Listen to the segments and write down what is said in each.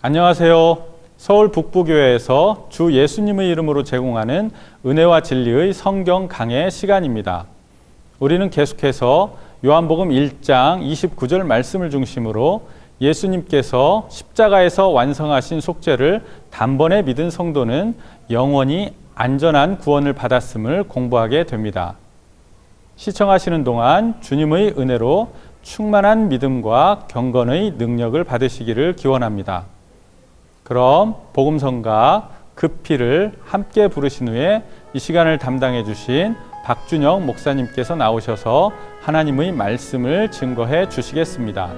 안녕하세요. 서울 북부교회에서 주 예수님의 이름으로 제공하는 은혜와 진리의 성경 강해 시간입니다. 우리는 계속해서 요한복음 1장 29절 말씀을 중심으로 예수님께서 십자가에서 완성하신 속죄를 단번에 믿은 성도는 영원히 안전한 구원을 받았음을 공부하게 됩니다. 시청하시는 동안 주님의 은혜로 충만한 믿음과 경건의 능력을 받으시기를 기원합니다. 그럼 복음성가 급히를 함께 부르신 후에 이 시간을 담당해 주신 박준영 목사님께서 나오셔서 하나님의 말씀을 증거해 주시겠습니다.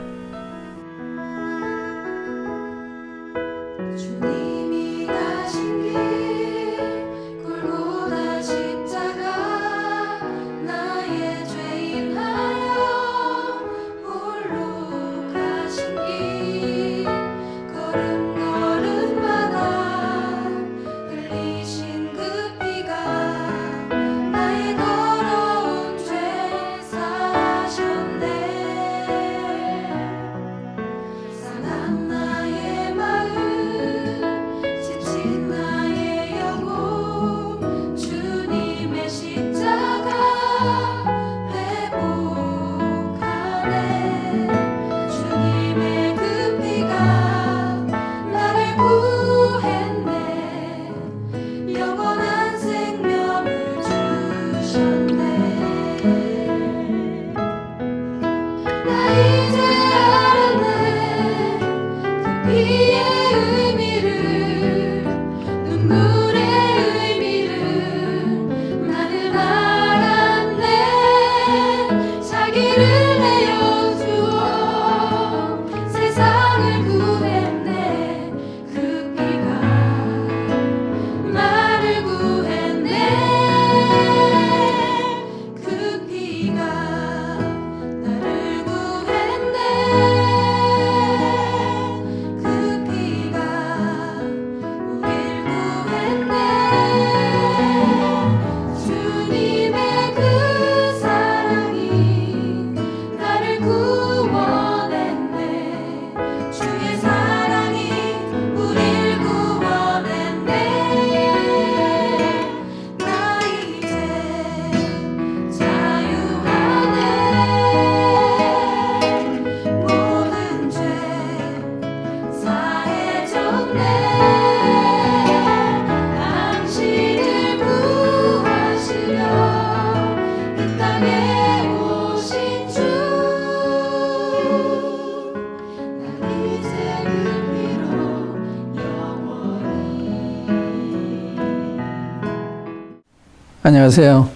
안녕하세요.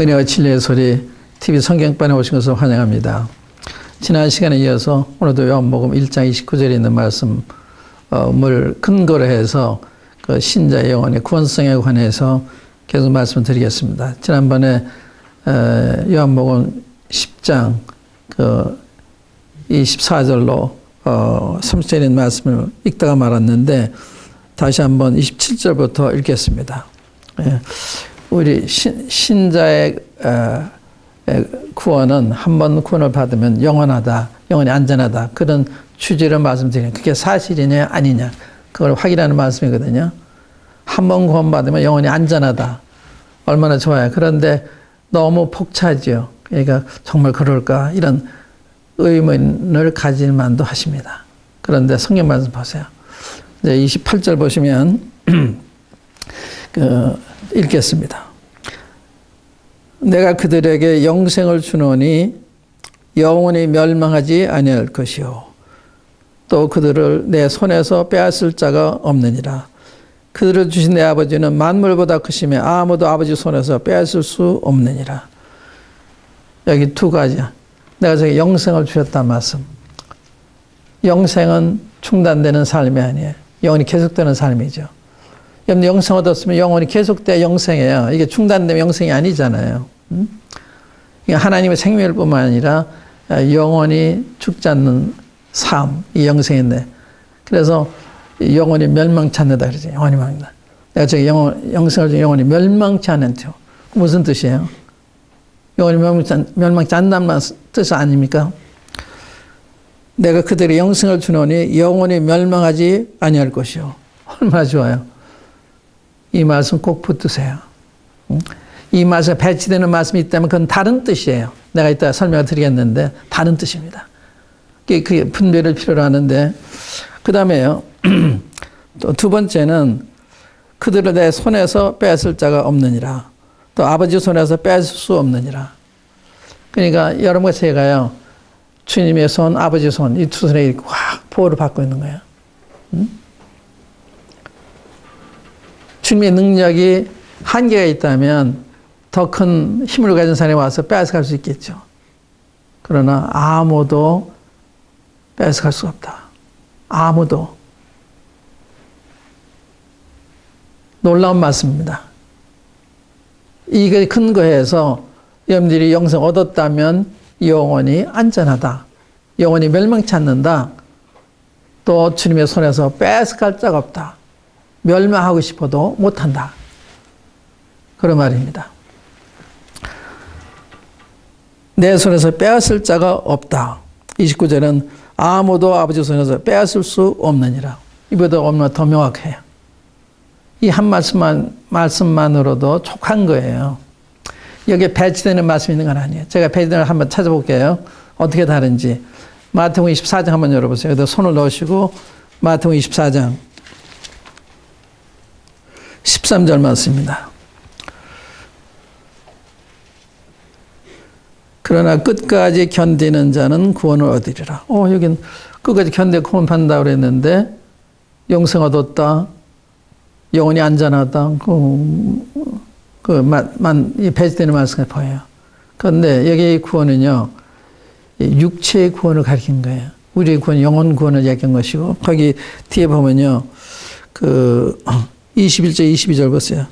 은혜와 진리의 소리 TV 성경반에 오신 것을 환영합니다. 지난 시간에 이어서 오늘도 요한복음 1장 29절에 있는 말씀을 근거로 해서 그 신자의 영혼의 구원성에 관해서 계속 말씀드리겠습니다. 지난번에 에, 요한복음 10장 그 24절로 어, 30절에 있는 말씀을 읽다가 말았는데 다시 한번 27절부터 읽겠습니다. 예, 우리 신, 신자의 어, 에, 구원은 한 번 구원을 받으면 영원하다, 영원히 안전하다 그런 취지로 말씀드리는 그게 사실이냐 아니냐 그걸 확인하는 말씀이거든요. 한 번 구원받으면 영원히 안전하다. 얼마나 좋아요. 그런데 너무 폭차죠. 그러니까 정말 그럴까 이런 의문을 가질 만도 하십니다. 그런데 성경 말씀 보세요. 이제 28절 보시면 그 읽겠습니다. 내가 그들에게 영생을 주노니 영원히 멸망하지 아니할 것이요 또 그들을 내 손에서 빼앗을 자가 없느니라. 그들을 주신 내 아버지는 만물보다 크심에 아무도 아버지 손에서 빼앗을 수 없느니라. 여기 두 가지야. 내가 저기 영생을 주셨단 말씀. 영생은 중단되는 삶이 아니에요. 영원히 계속되는 삶이죠. 여러분 영생 얻었으면 영원히 계속돼 영생이에요. 이게 중단되면 영생이 아니잖아요. 음? 하나님의 생명일 뿐만 아니라 영원히 죽지 않는 삶, 이 영생인데. 그래서 이 영혼이 멸망치 않는다 그러지. 영혼이 멸망. 내가 저기 영혼, 영생을 중 영혼이 멸망치 않는 트 무슨 뜻이에요? 영혼이 멸망치, 않- 멸망치 않는다는 뜻이 아닙니까? 내가 그들의 영생을 주노니 영혼이 멸망하지 아니할 것이요. 얼마나 좋아요. 이 말씀 꼭 붙드세요. 응? 이 말씀에 배치되는 말씀이 있다면 그건 다른 뜻이에요. 내가 이따 설명을 드리겠는데 다른 뜻입니다. 그게, 그게 분별을 필요로 하는데 그 다음에요. 또 두 번째는 그들을 내 손에서 뺏을 자가 없느니라. 또 아버지 손에서 뺏을 수 없느니라. 그러니까 여러분과 제가요. 주님의 손, 아버지 손, 이 두 손에 확 보호를 받고 있는 거예요. 음? 주님의 능력이 한계가 있다면 더 큰 힘을 가진 사람이 와서 뺏어갈 수 있겠죠. 그러나 아무도 뺏어갈 수 없다. 아무도. 놀라운 말씀입니다. 이게 근거해서 여러분들이 영생 얻었다면 영원히 안전하다. 영원히 멸망치 않는다. 또 주님의 손에서 뺏어갈 자가 없다. 멸망하고 싶어도 못한다. 그런 말입니다. 내 손에서 빼앗을 자가 없다. 29절은 아무도 아버지 손에서 빼앗을 수 없느니라. 이보다 얼마나 더 명확해요. 이 한 말씀만, 말씀만으로도 촉한 거예요. 여기에 배치되는 말씀이 있는 건 아니에요. 제가 배치되는 걸 한번 찾아볼게요. 어떻게 다른지. 마태복음 24장 한번 열어보세요. 여기다 손을 넣으시고 마태복음 24장 13절 말씀입니다. 그러나 끝까지 견디는 자는 구원을 얻으리라. 어, 여긴 끝까지 견뎌 구원 받는다 그랬는데 영생 얻었다. 영혼이 안전하다. 그, 그, 만, 만, 이 배치되는 말씀이 보여요. 그런데 여기 구원은요, 이 육체의 구원을 가리킨 거예요. 우리의 구원, 영혼 구원을 얘기한 것이고, 거기 뒤에 보면요, 그, 21절, 22절 보세요.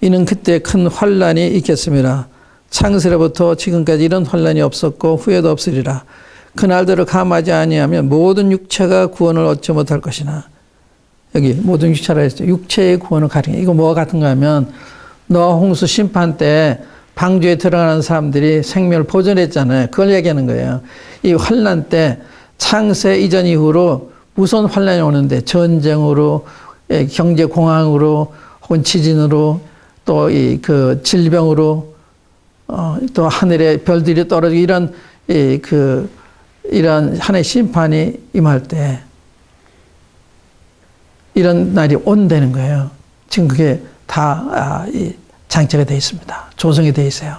이는 그때 큰 환란이 있겠습니다. 창세로부터 지금까지 이런 환란이 없었고 후에도 없으리라. 그날들을 감하지 아니하면 모든 육체가 구원을 얻지 못할 것이나 여기 모든 육체라 했죠. 육체의 구원을 가리켜. 이거 뭐가 같은가 하면 노아 홍수 심판 때 방주에 들어가는 사람들이 생명을 보존했잖아요. 그걸 얘기하는 거예요. 이 환란 때 창세 이전 이후로 무서운 환란이 오는데 전쟁으로 예, 경제 공황으로 혹은 지진으로 또 이 그 질병으로 어, 또 하늘에 별들이 떨어지고 이런 이 그 이런 하나의 심판이 임할 때 이런 날이 온다는 거예요. 지금 그게 다 아, 이 장치가 되어 있습니다. 조성이 되어 있어요.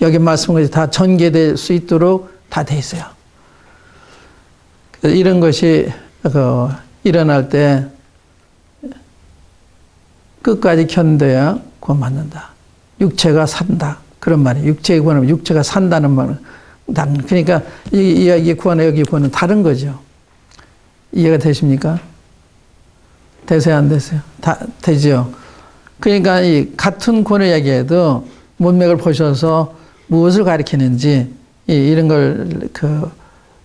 여기 말씀까지 다 전개될 수 있도록 다 되어 있어요. 이런 것이 그 일어날 때 끝까지 견뎌야 구원받는다. 육체가 산다. 그런 말이에요. 육체의 구원은 육체가 산다는 말은 다른. 그러니까 이 이야기 구원과 여기 구원은 다른 거죠. 이해가 되십니까? 되세요, 안 되세요? 다 되죠. 그러니까 이 같은 구원을 이야기해도 문맥을 보셔서 무엇을 가리키는지 이- 이런 걸그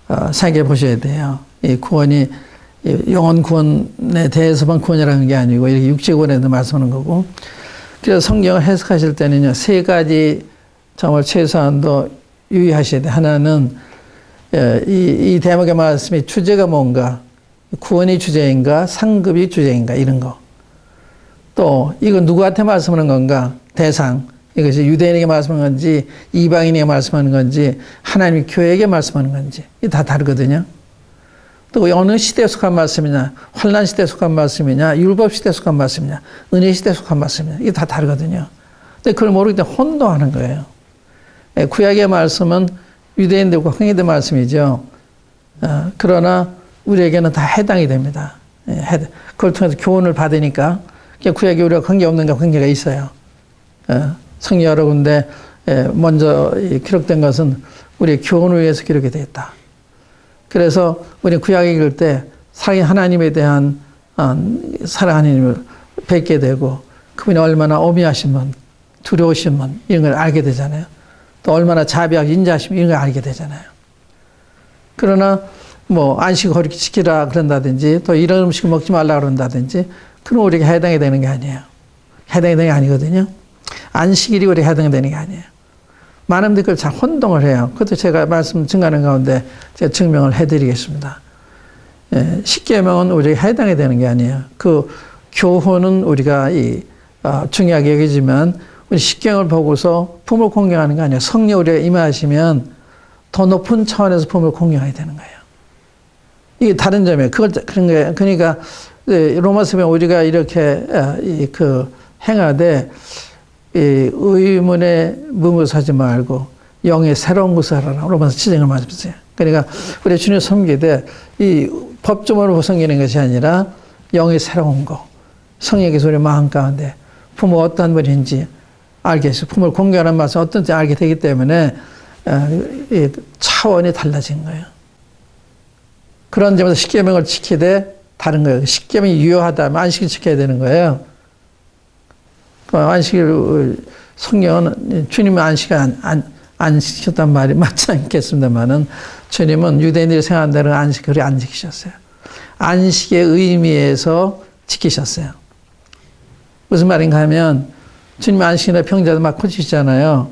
어, 생각해 보셔야 돼요. 이 구원이 이 영혼 구원에 대해서만 구원이라는 게 아니고 이렇게 육체 구원에도 말씀하는 거고. 그래서 성경을 해석하실 때는요 세 가지 정말 최소한도 유의하셔야 돼요. 하나는 예, 이, 이 대목의 말씀이 주제가 뭔가 구원이 주제인가 상급이 주제인가 이런 거. 또 이건 누구한테 말씀하는 건가 대상 이것이 유대인에게 말씀하는 건지 이방인에게 말씀하는 건지 하나님 교회에게 말씀하는 건지 이게 다 다르거든요. 또 어느 시대에 속한 말씀이냐 환란 시대에 속한 말씀이냐 율법 시대에 속한 말씀이냐 은혜 시대에 속한 말씀이냐 이게 다 다르거든요. 근데 그걸 모르기 때문에 혼동하는 거예요. 예, 구약의 말씀은 유대인들과 흥이들 말씀이죠. 어, 그러나 우리에게는 다 해당이 됩니다. 예, 해- 그걸 통해서 교훈을 받으니까 구약이 우리가 관계 없는가 관계가 있어요. 어, 성경 여러 군데 예, 먼저 이 기록된 것은 우리의 교훈을 위해서 기록이 되었다. 그래서 우리 구약 읽을 때 사랑의 하나님에 대한 어, 사랑 하나님을 뵙게 되고 그분이 얼마나 오미하신 분, 두려우신 분 이런 걸 알게 되잖아요. 또 얼마나 자비하고 인자하심 이런 걸 알게 되잖아요. 그러나 뭐 안식 허리 지키라 그런다든지 또 이런 음식 먹지 말라 그런다든지 그럼 우리가 해당이 되는 게 아니에요. 해당이 되는 게 아니거든요. 안식일이 우리가 해당이 되는 게 아니에요. 많은 분들이 잘 혼동을 해요. 그것도 제가 말씀 증가하는 가운데 제가 증명을 해드리겠습니다. 예, 십계명은 우리가 해당이 되는 게 아니에요. 그 교훈은 우리가 이 어, 중요하게 여기지만 우리 십계명을 보고서 품을 공경하는 거 아니에요. 성령 우리가 임하시면 더 높은 차원에서 품을 공경하게 되는 거예요. 이게 다른 점이에요. 그걸 그런 거예요. 그러니까 예, 로마서 보면 우리가 이렇게 어, 이그 행하되 이 의문에 무무하지 말고 영의 새로운 것을 하라. 로마서 7장을 말씀하세요. 그러니까 우리 주님 섬기되 이 법조문으로 섬기는 것이 아니라 영의 새로운 거. 성령께서 우리 마음 가운데 부모 어떤 분인지 알게 해서 부모를 공개하는 맛은 어떤지 알게 되기 때문에 어, 이 차원이 달라진 거예요. 그런 점에서 십계명을 지키되 다른 거예요. 십계명이 유효하다면 안식을 지켜야 되는 거예요. 그 안식일 성경은 주님은 안식을 안, 안, 안 지켰단 말이 맞지 않겠습니다만은 주님은 유대인들이 대로 안식을 안 지키셨어요. 안식의 의미에서 지키셨어요. 무슨 말인가 하면 주님 안식이나 병자도 막 고치시잖아요.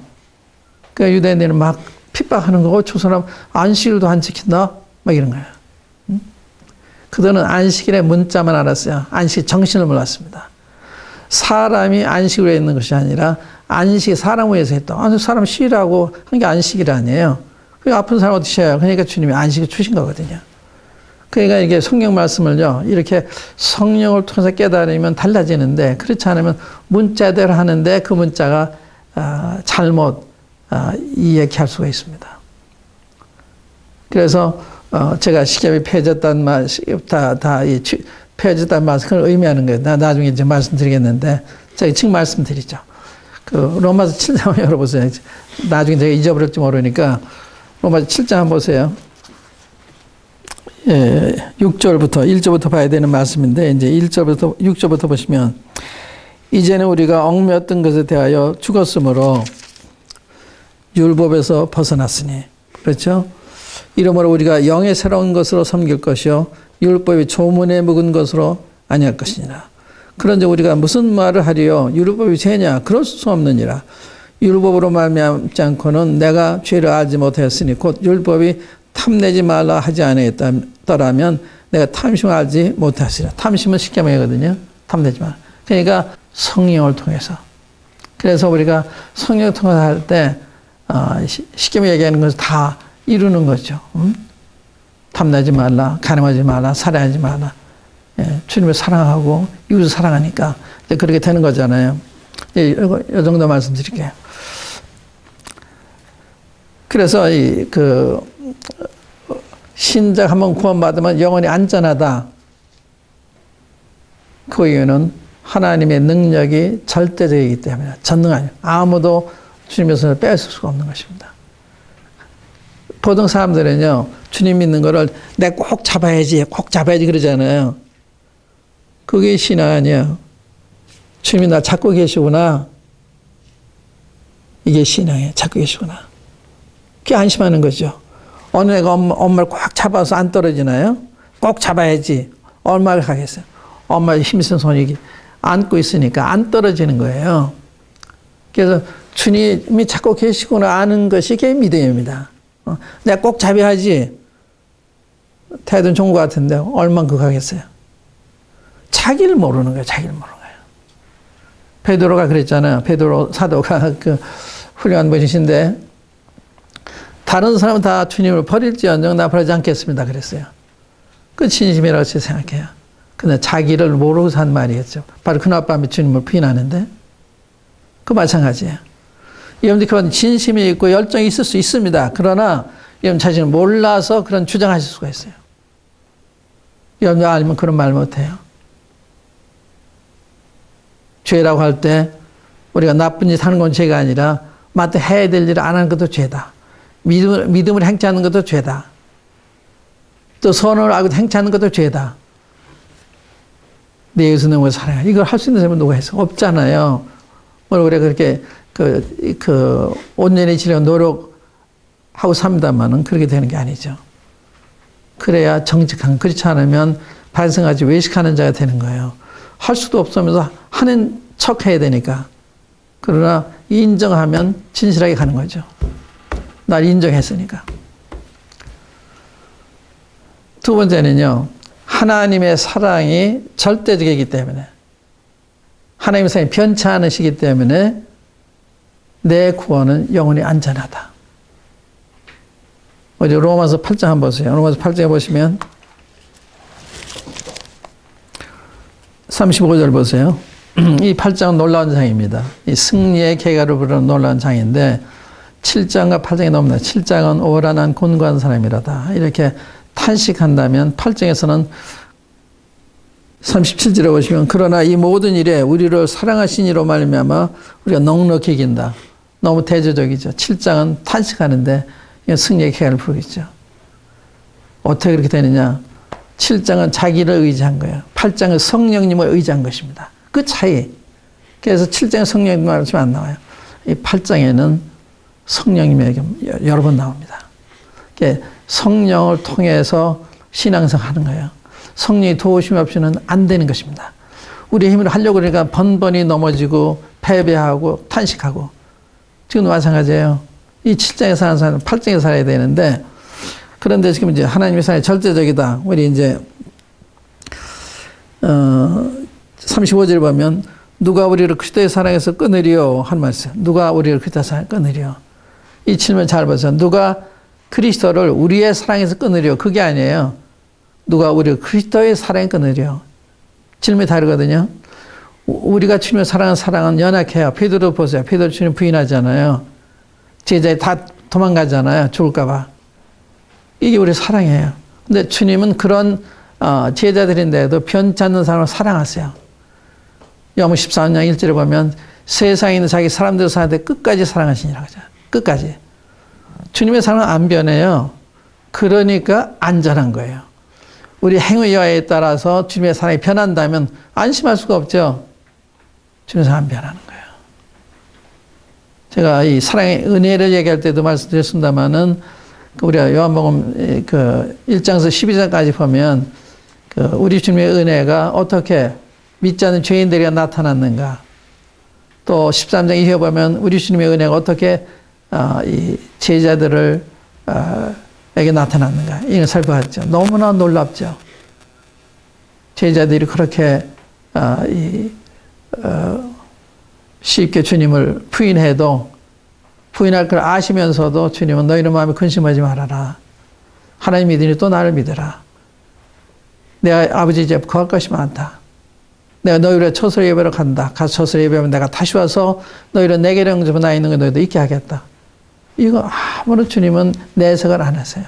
그 유대인들은 막 핍박하는 거고 저 사람 안식일도 안 지킨다? 막 이런 거예요. 응? 그들은 안식일의 문자만 알았어요. 안식 정신을 몰랐습니다. 사람이 위해 있는 것이 아니라 안식이 사람 위해서 했다. 아니, 사람 쉬라고 한 게 안식일 아니에요. 그 아픈 사람 어떻게 쉬어요? 그러니까 주님이 안식을 주신 거거든요. 그러니까 이게 성경 말씀을요, 이렇게 성령을 통해서 깨달으면 달라지는데, 그렇지 않으면 문자대로 하는데 그 문자가 아, 잘못 아, 이해할 수가 있습니다. 그래서 어, 제가 시계이 폐졌다는 말, 다 다 이 말을 그걸 의미하는 거예요. 나 나중에 이제 말씀드리겠는데, 제가 지금 말씀드리죠. 그 로마서 7장 열어보세요. 나중에 제가 잊어버릴지 모르니까 로마서 7장 한번 보세요. 예, 6절부터 1절부터 봐야 되는 말씀인데 이제 1절부터 6절부터 보시면 이제는 우리가 얽매였던 것에 대하여 죽었으므로 율법에서 벗어났으니 그렇죠? 이러므로 우리가 영의 새로운 것으로 섬길 것이요 율법이 조문에 묵은 것으로 아니할 것이니라. 그런데 우리가 무슨 말을 하리요? 율법이 죄냐? 그럴 수 없느니라. 율법으로 말미암지 않고는 내가 죄를 알지 못하였으니 곧 율법이 탐내지 말라 하지 않았더라면 내가 탐심을 알지 못하시라. 탐심은 십계명이거든요. 탐내지 마. 그러니까 성령을 통해서. 그래서 우리가 성령을 통해서 할때 어, 십계명 얘기하는 것을 다 이루는 거죠. 음? 탐내지 말라, 가늠하지 말라, 살해하지 말라. 예, 주님을 사랑하고 이웃을 사랑하니까 이제 그렇게 되는 거잖아요. 이, 이 정도 말씀드릴게요. 그래서 이 그 신작 한번 구원받으면 영원히 안전하다. 그 이유는 하나님의 능력이 절대적이기 때문에 전능하니 아무도 주님의 손을 뺏을 수가 없는 것입니다. 보통 사람들은요 주님 믿는 거를 내가 꼭 잡아야지, 꼭 잡아야지 그러잖아요. 그게 신앙 아니야. 주님이 나 찾고 계시구나. 이게 신앙이에요. 찾고 계시구나. 그게 안심하는 거죠. 어느 애가 엄마, 엄마를 꽉 잡아서 안 떨어지나요? 꼭 잡아야지. 얼마를 가겠어요? 엄마의 힘센 손이 안고 있으니까 안 떨어지는 거예요. 그래서 주님이 찾고 계시구나 아는 것이 그게 믿음입니다. 어, 내가 꼭. 태도는 좋은 것 같은데 얼마나 그 가겠어요? 자기를 모르는 거예요. 자기를 모르는 거예요. 베드로가 그랬잖아요. 베드로 사도가 그 훌륭한 분이신데 다른 사람은 다 주님을 버릴지언정 나 버리지 않겠습니다. 그랬어요. 그 진심이라고 생각해요. 근데 자기를 모르고 산 말이겠죠. 바로 그날 밤에 주님을 부인하는데 그 마찬가지예요. 여러분들 그런 진심이 있고 열정이 있을 수 있습니다. 그러나 여러분 자신을 몰라서 그런 주장하실 수가 있어요. 여러분 알면 그런 말 못해요. 죄라고 할 때 우리가 나쁜 짓 하는 건 죄가 아니라 마땅 해야 될 일을 안 하는 것도 죄다. 믿음을, 믿음을 행치 않는 것도 죄다. 또 선을 알고 행치 않는 것도 죄다. 내 예수 능을 사랑해. 이걸 할 수 있는 사람은 누가 있어? 없잖아요. 뭘 우리가 그렇게 그, 그, 온전히 지려 노력하고 삽니다만은 그렇게 되는 게 아니죠. 그래야 정직한 그렇지 않으면 반성하지 외식하는 자가 되는 거예요. 할 수도 없으면서 하는 척 해야 되니까. 그러나 인정하면 진실하게 가는 거죠. 날 인정했으니까. 두 번째는요. 하나님의 사랑이 절대적이기 때문에 하나님의 사랑이 변치 않으시기 때문에 내 구원은 영원히 안전하다. 어제 로마서 8장 한번 보세요. 로마서 8장에 보시면 35절 보세요. 이 8장은 놀라운 장입니다. 이 승리의 개가를 부르는 놀라운 장인데 7장과 8장이 나옵니다. 7장은 오란한 곤고한 사람이라다. 이렇게 탄식한다면 8장에서는 37절에 보시면 그러나 이 모든 일에 우리를 사랑하신 이로 말미암아 우리가 넉넉히 이긴다. 너무 대조적이죠. 7장은 탄식하는데 승리의 계획을 부르겠죠. 어떻게 그렇게 되느냐? 7장은 자기를 의지한 거예요. 8장은 성령님을 의지한 것입니다. 그 차이. 그래서 7장에 성령님 말하지만 안 나와요. 이 8장에는 성령님에게 여러 번 나옵니다. 성령을 통해서 신앙생 하는 거예요. 성령이 도우심 없이는 안 되는 것입니다. 우리 힘으로 하려고 그러니까 번번이 넘어지고 패배하고 탄식하고 지금 마찬가지예요. 이 7장에 사는 사람은 8장에 살아야 되는데 그런데 지금 이제 하나님의 사랑이 절대적이다. 우리 이제 어 35절 보면 누가 우리를 그리스도의 사랑에서 끊으리요 한 말씀. 누가 우리를 그리스도의 사랑에 끊으리요. 이 질문 잘 보세요. 누가 그리스도를 우리의 사랑에서 끊으려 그게 아니에요. 누가 우리를 그리스도의 사랑에 끊으려. 질문이 다르거든요. 우리가 주님의 사랑하는 사랑은 연약해요. 베드로 보세요. 베드로 주님 부인하잖아요. 제자에 다 도망가잖아요. 죽을까봐. 이게 우리 사랑이에요. 근데 주님은 그런 어, 제자들인데도 변치 않는 사람을 사랑하세요. 영무 14장 1절에 보면 세상에 있는 자기 사람들 사는데 끝까지 사랑하시니라 그죠. 끝까지. 주님의 사랑은 안 변해요. 그러니까 안전한 거예요. 우리 행위 여하에 따라서 주님의 사랑이 변한다면 안심할 수가 없죠. 사랑 안 변하는 거예요. 제가 이 사랑의 은혜를 얘기할 때도 말씀드렸습니다만은 우리가 요한복음 그 1장에서 12장까지 보면 그 우리 주님의 은혜가 어떻게 믿지 않는 죄인들에게 나타났는가. 또 13장 이후에 보면 우리 주님의 은혜가 어떻게 어, 이 제자들을 어, 에게 나타났는가 이걸 살펴봤죠. 너무나 놀랍죠. 제자들이 그렇게 쉽게 주님을 부인해도 부인할 걸 아시면서도 주님은 너희는 마음에 근심하지 말아라. 하나님 믿으니 또 나를 믿어라. 내가 아버지 집 거할 것이 많다. 내가 너희를 처소를 예배로 간다. 가서 처소를 예배하면 내가 다시 와서 너희를 내게 영접은 나 있는 거 너희도 있게 하겠다. 이거 아무런 주님은 내색을 안 하세요.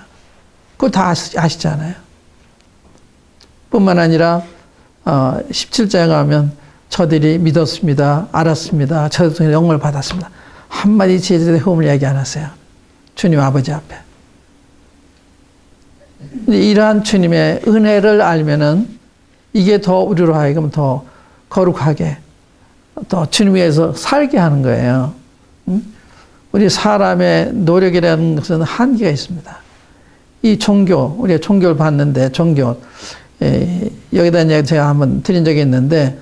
그거 다 아시잖아요. 뿐만 아니라 어, 17장에 가면 저들이 믿었습니다. 알았습니다. 저들이 영을 받았습니다. 한마디 제자들의 호흡을 얘기 안 하세요. 주님 아버지 앞에. 이러한 주님의 은혜를 알면은 이게 더 우리로 하여금 더 거룩하게 또 주님 위해서 살게 하는 거예요. 우리 사람의 노력이라는 것은 한계가 있습니다. 이 종교, 우리가 종교를 봤는데, 종교, 에, 여기다 제가 한번 드린 적이 있는데,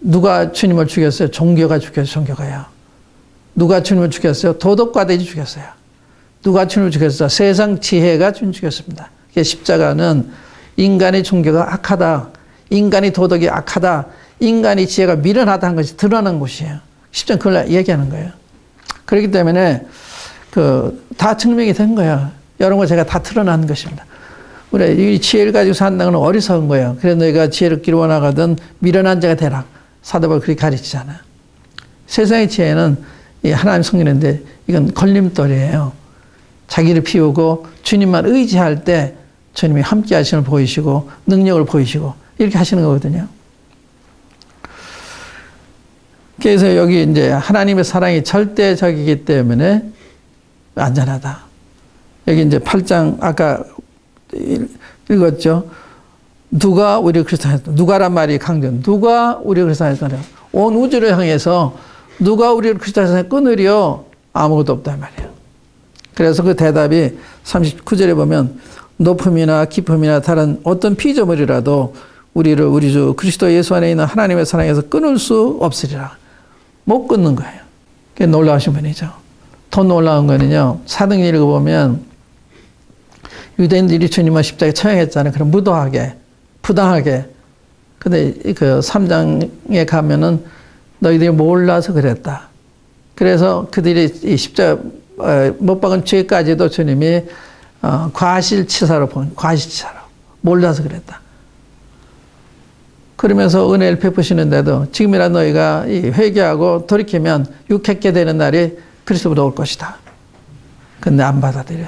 누가 주님을 죽였어요? 종교가 죽였어요, 종교가요. 누가 주님을 죽였어요? 도덕과들이 죽였어요. 누가 주님을 죽였어요? 세상 지혜가 주님 죽였습니다. 십자가는 인간의 종교가 악하다. 인간의 도덕이 악하다. 인간의 지혜가 미련하다는 것이 드러난 곳이에요. 십자가 그걸 얘기하는 거예요. 그렇기 때문에 그 다 증명이 된 거야. 거 제가 다 드러난 것입니다. 우리 이 지혜를 가지고 산다는 건 어리석은 거예요. 그래서 너희가 기르어 나가든 미련한 자가 되라. 사도 바울 그렇게 가르치잖아요. 세상의 지혜는 하나님 성령인데 이건 걸림돌이에요. 자기를 피우고 주님만 의지할 때 주님이 함께 하시는 보이시고 능력을 보이시고 이렇게 하시는 거거든요. 그래서 여기 이제 하나님의 사랑이 절대적이기 때문에 안전하다. 여기 이제 8장 아까 읽었죠. 누가 우리 그리스도 누가란 말이 강조. 누가 우리 그리스도 온 우주를 향해서 누가 우리를 그리스도 끊으려 아무것도 없단 말이에요. 그래서 그 대답이 39절에 보면 높음이나 깊음이나 다른 어떤 피조물이라도 우리를 우리 주 그리스도 예수 안에 있는 하나님의 사랑에서 끊을 수 없으리라. 못 끊는 거예요. 그게 놀라우신 분이죠. 더 놀라운 거는요. 사등 읽어보면 유대인들이 주님을 십자가에 처형했잖아요. 그럼 무도하게, 부당하게. 근데 그 3장에 가면은 너희들이 몰라서 그랬다. 그래서 그들이 이 십자가 어, 못 박은 죄까지도 주님이 어, 과실치사로 본 과실치사로 몰라서 그랬다. 그러면서 은혜를 베푸시는데도 지금이라 너희가 이 회개하고 돌이키면 육했게 되는 날이 그리스도보다 올 것이다. 근데 안 받아들여.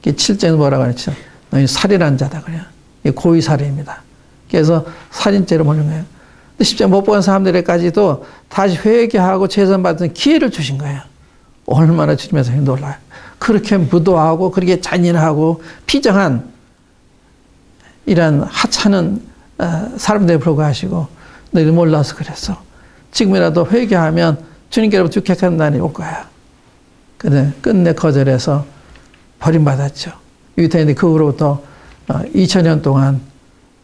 이게 7장에서 뭐라고 그랬죠? 너희 살인한 자다 그래요. 이게 고의살인입니다. 그래서 살인죄로 몰린 거예요. 근데 십자가 못 박은 사람들에까지도 다시 회개하고 재산 받는 기회를 주신 거예요. 얼마나 주님의 사랑이 놀라요. 그렇게 무도하고 그렇게 잔인하고 피정한 이런 하찮은 어, 사람들에 불과하시고 너희들 몰라서 그랬어. 지금이라도 회개하면 주님께로부터 육획하는 날이 올 거야. 근데 끝내 거절해서 버림받았죠. 유태인이 그 후로부터 2000년 동안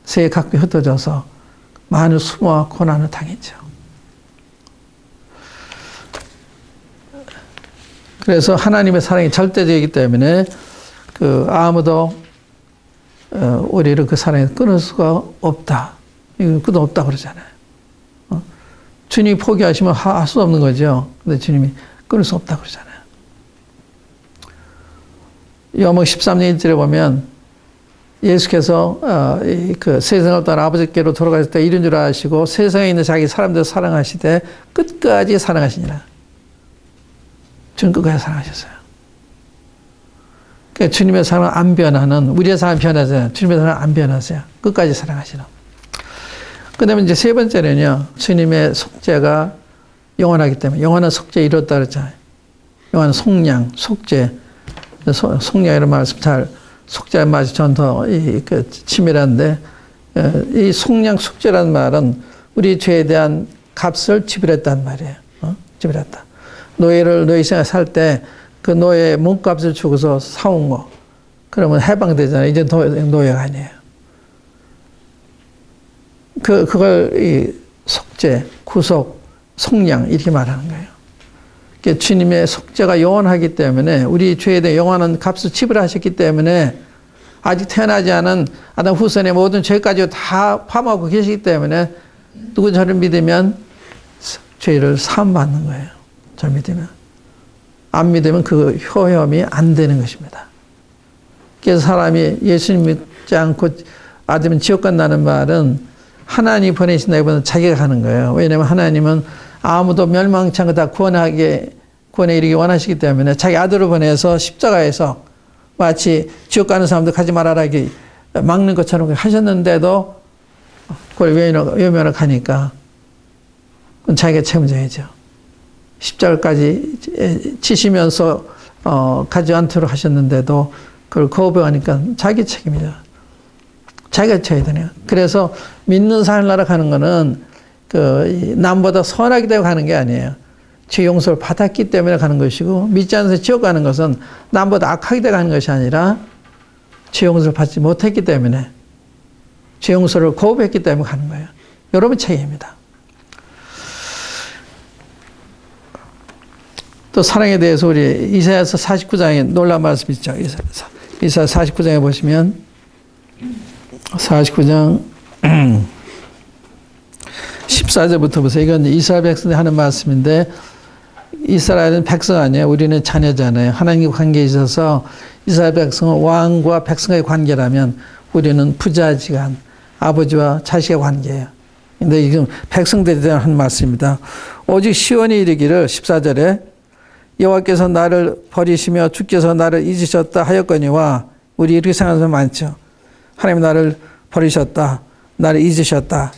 세계 각국에 흩어져서 많은 수모와 고난을 당했죠. 그래서 하나님의 사랑이 절대적이기 때문에 그 아무도 어, 우리를 그 사랑에서 끊을 수가 없다. 이거 끝 없다 그러잖아요. 어? 주님이 포기하시면 할 수 없는 거죠. 근데 주님이 끊을 수 없다 그러잖아요. 요목 13년 1절에 보면 예수께서 어, 이그 세상을 떠나 아버지께로 돌아가실 때 이런 줄 아시고 세상에 있는 자기 사람들 사랑하시되 끝까지 사랑하시니라. 주님 끝까지 사랑하셨어요. 그러니까 주님의 사랑은 안 변하는 우리의 사랑 변하잖아요. 주님의 사랑은 안 변하세요. 끝까지 사랑하시는. 그다음에 이제 세 번째는요. 주님의 속죄가 영원하기 때문에 영원한 속죄 이뤘다 그랬잖아요. 영원한 속량, 속죄. 속량이라는 말씀 잘 속죄 말이 전더그 치밀한데 어, 이 속량 속죄라는 말은 우리 죄에 대한 값을 지불했단 말이에요. 어? 지불했다. 노예를 노예 생활 살 때 그 노예 몸값을 주고서 사온 거. 그러면 해방되잖아요. 이제 노예가 아니에요. 그, 그걸 이 속죄, 구속, 속량 이렇게 말하는 거예요. 그러니까 주님의 속죄가 영원하기 때문에 우리 죄에 대해 영원한 값을 지불하셨기 때문에 아직 태어나지 않은 아담 후손의 모든 죄까지 다 파하고 계시기 때문에 누구 저를 믿으면 죄를 사함받는 거예요. 저 믿으면. 안 믿으면 그 효험이 안 되는 것입니다. 그래서 사람이 예수님 믿지 않고 아들은 지옥 간다는 말은 하나님 보내신다기보다는 자기가 가는 거예요. 왜냐하면 하나님은 아무도 멸망치 않고 다 구원하게, 구원에 이르기 원하시기 때문에 자기 아들을 보내서 십자가에서 마치 지옥 가는 사람들 가지 말아라 이게 막는 것처럼 하셨는데도 그걸 외면을 가니까 그건 자기가 책임져야죠. 십자가까지 치시면서 어, 가지 않도록 하셨는데도 그걸 거부하니까 자기 책임이죠. 자기가 져야 되네요. 그래서 믿는 사람나라 가는 거는 그 남보다 선하기 때문에 가는 게 아니에요. 죄 용서를 받았기 때문에 가는 것이고 믿지 않아서 지옥 가는 것은 남보다 악하기 때문에 가는 것이 아니라 죄 용서를 받지 못했기 때문에 죄 용서를 거부했기 때문에 가는 거예요. 여러분 책임입니다. 또 사랑에 대해서 우리 이사야서 49장에 놀라운 말씀 있죠. 이사 49장에 보시면 49장 14절부터 보세요. 이건 이스라엘 백성이 하는 말씀인데 이스라엘은 백성 아니에요. 우리는 자녀잖아요. 하나님과 관계에 있어서 이스라엘 백성은 왕과 백성의 관계라면 우리는 부자지간 아버지와 자식의 관계예요. 근데 지금 백성들에 대한 한 말씀입니다. 오직 시온이 이르기를 14절에 여호와께서 나를 버리시며 주께서 나를 잊으셨다 하였거니와 우리 이렇게 생각하는 사람 많죠. 하나님 나를 버리셨다. 나를 잊으셨다.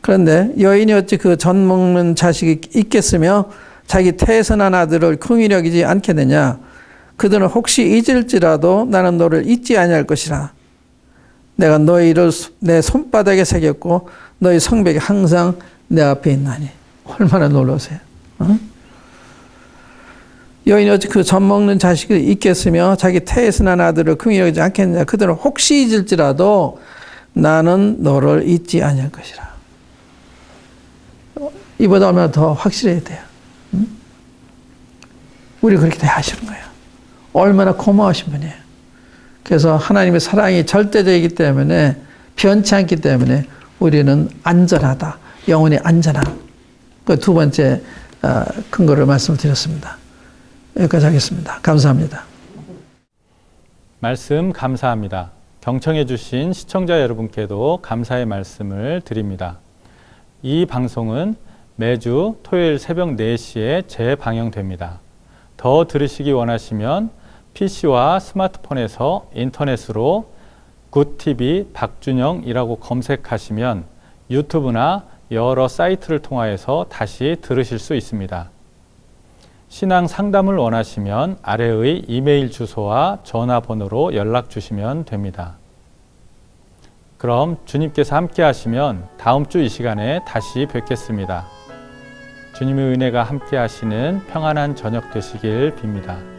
그런데 여인이 어찌 그전 먹는 자식이 있겠으며 자기 태선한 아들을 긍휼히 여기지 않겠느냐. 그들은 혹시 잊을지라도 나는 너를 잊지 아니할 것이라. 내가 너희를 내 손바닥에 새겼고 너희 성벽이 항상 내 앞에 있나니. 얼마나 놀라세요. 어? 여인이 어찌 그 젖 먹는 자식이 있겠으며 자기 태에서 난 아들을 긍히 여기지 않겠느냐 그들은 혹시 잊을지라도 나는 너를 잊지 아니할 것이라 이보다 얼마나 더 확실해야 돼요 응? 우리 그렇게 대하시는 거예요 얼마나 고마우신 분이에요 그래서 하나님의 사랑이 절대적이기 때문에 변치 않기 때문에 우리는 안전하다 영혼이 안전함 그 두 번째 어, 근거를 말씀드렸습니다. 여기까지 하겠습니다. 감사합니다. 말씀 감사합니다. 경청해 주신 시청자 여러분께도 감사의 말씀을 드립니다. 이 방송은 매주 토요일 새벽 4시에 재방영됩니다. 더 들으시기 원하시면 PC와 스마트폰에서 인터넷으로 굿TV 박준영이라고 검색하시면 유튜브나 여러 사이트를 통하여서 다시 들으실 수 있습니다. 신앙 상담을 원하시면 아래의 이메일 주소와 전화번호로 연락 주시면 됩니다. 그럼 주님께서 함께 하시면 다음 주 이 시간에 다시 뵙겠습니다. 주님의 은혜가 함께 하시는 평안한 저녁 되시길 빕니다.